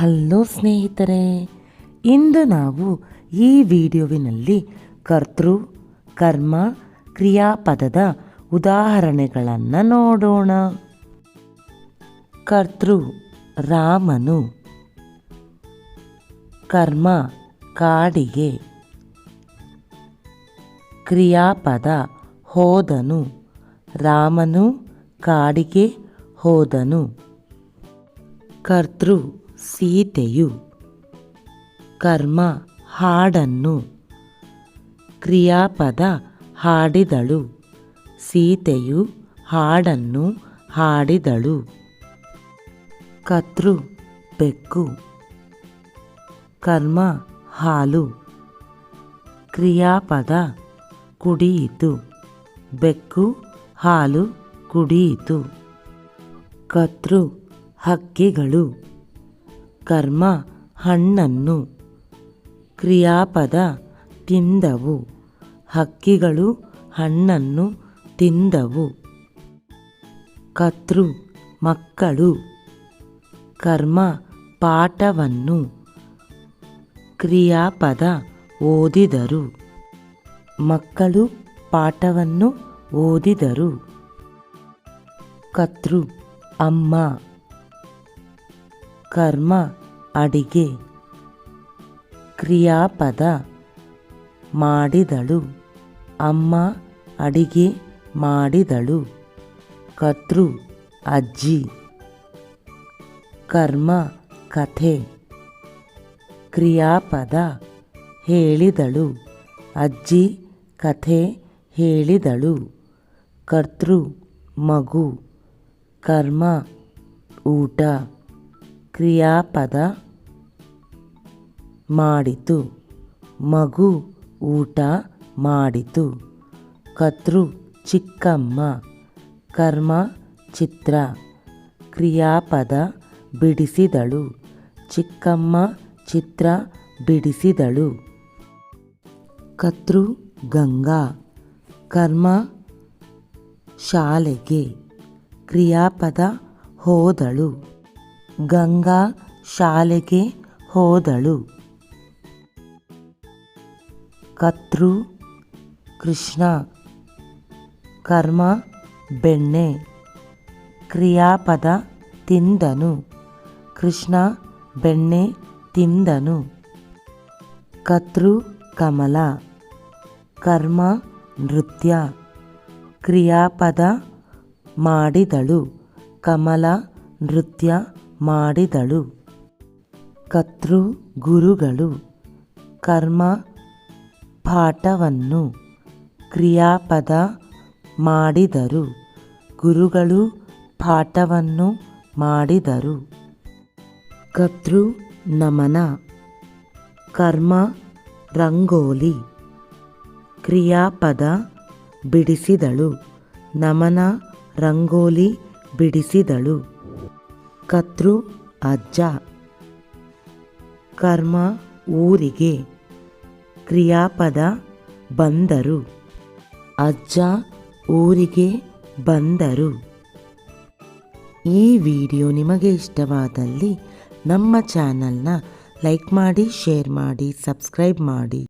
Hello ಸ್ನೇಹಿತರೆ, ಇಂದು ನಾವು ಈ ವಿಡಿಯೋವಿನಲ್ಲಿ ಕರ್ತೃ, ಕರ್ಮ, ಕ್ರಿಯಾಪದದ ಉದಾಹರಣೆಗಳನ್ನು ನೋಡೋಣ. ಕರ್ತೃ, ರಾಮನು ಕರ್ಮ, ಕಾಡಿಗೆ ಕ್ರಿಯಾಪದ ಹೋದನು, ರಾಮನು ಕಾಡಿಗೆ ಹೋದನು. ಕರ್ತೃ ಸೀತೆಯು ಕರ್ಮ ಹಾಡನ್ನು ಕ್ರಿಯಾಪದ ಹಾಡಿದಳು. ಸೀತೆಯು ಹಾಡನ್ನು ಹಾಡಿದಳು. ಕತ್ರು ಬೆಕ್ಕು, ಕರ್ಮ ಹಾಲು, ಕ್ರಿಯಾಪದ ಕುಡಿಯಿತು. ಬೆಕ್ಕು ಹಾಲು ಕುಡಿಯಿತು. ಕತ್ರು ಹಕ್ಕಿಗಳು ಕರ್ಮ ಹಣ್ಣನ್ನು ಕ್ರಿಯಾಪದ ತಿಂದವು. ಹಕ್ಕಿಗಳು ಹಣ್ಣನ್ನು ತಿಂದವು. ಕತ್ರು ಮಕ್ಕಳು ಕರ್ಮ ಪಾಠವನ್ನು ಕ್ರಿಯಾಪದ ಓದಿದರು. ಮಕ್ಕಳು ಪಾಠವನ್ನು ಓದಿದರು. ಕತ್ರು ಅಮ್ಮ ಕರ್ಮ ಅಡಿಗೆ. ಕ್ರಿಯಾಪದ ಮಾಡಿದಳು. ಅಮ್ಮ ಅಡಿಗೆ ಮಾಡಿದಳು. ಕತೃ ಅಜ್ಜಿ. ಕರ್ಮ ಕಥೆ. ಕ್ರಿಯಾಪದ ಹೇಳಿದಳು. ಅಜ್ಜಿ ಕಥೆ ಹೇಳಿದಳು. ಕರ್ತೃ ಮಗು. ಕರ್ಮ ಊಟ. ಕ್ರಿಯಾಪದ ಮಾಡಿತು. ಮಗು ಊಟ ಮಾಡಿತು. ಕತೃ ಚಿಕ್ಕಮ್ಮ. ಕರ್ಮ ಚಿತ್ರ. ಕ್ರಿಯಾಪದ ಬಿಡಿಸಿದಳು. ಚಿಕ್ಕಮ್ಮ ಚಿತ್ರ ಬಿಡಿಸಿದಳು. ಕತೃ ಗಂಗಾ. ಕರ್ಮ ಶಾಲೆಗೆ ಕ್ರಿಯಾಪದ ಹೋದಳು. ಗಂಗಾ ಶಾಲೆಗೆ ಹೋದಳು. ಕತ್ರು, ಕೃಷ್ಣ, ಕರ್ಮ, ಬೆಣ್ಣೆ, ಕ್ರಿಯಾಪದ ತಿಂದನು. ಕೃಷ್ಣ, ಬೆಣ್ಣೆ ತಿಂದನು. ಕತೃ ಕಮಲ, ಕರ್ಮ, ನೃತ್ಯ, ಕ್ರಿಯಾಪದ ಮಾಡಿದಳು. ಕಮಲ, ನೃತ್ಯ ಮಾಡಿದಳು. ಕತೃ ಗುರುಗಳು ಕರ್ಮ ಪಾಠವನ್ನು ಕ್ರಿಯಾಪದ ಮಾಡಿದರು. ಗುರುಗಳು ಪಾಠವನ್ನು ಮಾಡಿದರು. ಕತೃ ನಮನ ಕರ್ಮ ರಂಗೋಲಿ ಕ್ರಿಯಾಪದ ಬಿಡಿಸಿದಳು. ನಮನ ರಂಗೋಲಿ ಬಿಡಿಸಿದಳು. ಕರ್ತೃ ಅಜ್ಜ. ಕರ್ಮ ಊರಿಗೆ ಕ್ರಿಯಾಪದ ಬಂದರು. ಅಜ್ಜ ಊರಿಗೆ ಬಂದರು. ಈ ವಿಡಿಯೋ ನಿಮಗೆ ಇಷ್ಟವಾದಲ್ಲಿ ನಮ್ಮ ಚಾನಲ್ನ ಲೈಕ್ ಮಾಡಿ, ಶೇರ್ ಮಾಡಿ, ಸಬ್ಸ್ಕ್ರೈಬ್ ಮಾಡಿ.